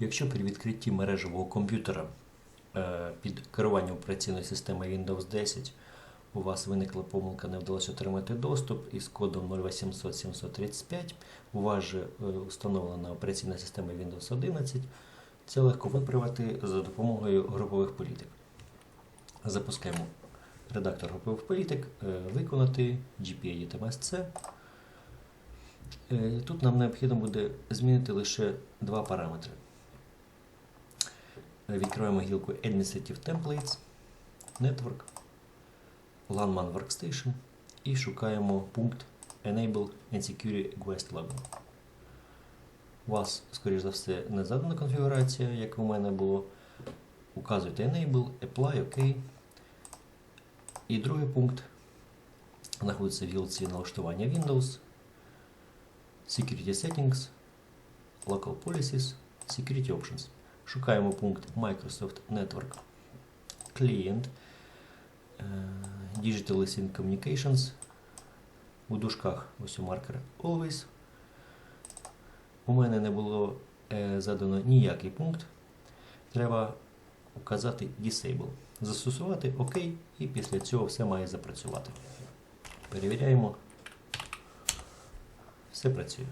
Якщо при відкритті мережевого комп'ютера е, під керуванням операційної системи Windows 10 у вас виникла помилка, не вдалося отримати доступ із кодом 0800 735, у вас же е, встановлена операційна система Windows 11, це легко виправити за допомогою групових політик. Запускаємо редактор групових політик, е, виконати GPA TMSC. Е, Тут нам необхідно буде змінити лише два параметри. Е, Відкриваємо гілку Administrative Templates, Network, LANMAN Workstation і шукаємо пункт Enable and Secure Guest Login. У вас, скоріш за все, не задана конфігурація, як у мене було. Указуєте Enable, Apply, OK. І другий пункт знаходиться в гілці налаштування Windows, Security Settings, Local Policies, Security Options. Шукаємо пункт Microsoft Network Client, е, Digital Sync Communications. У дужках ось у маркер Always. У мене не було е, задано ніякий пункт. Треба указати Disable. Застосувати ОК, і після цього все має запрацювати. Перевіряємо. Все працює.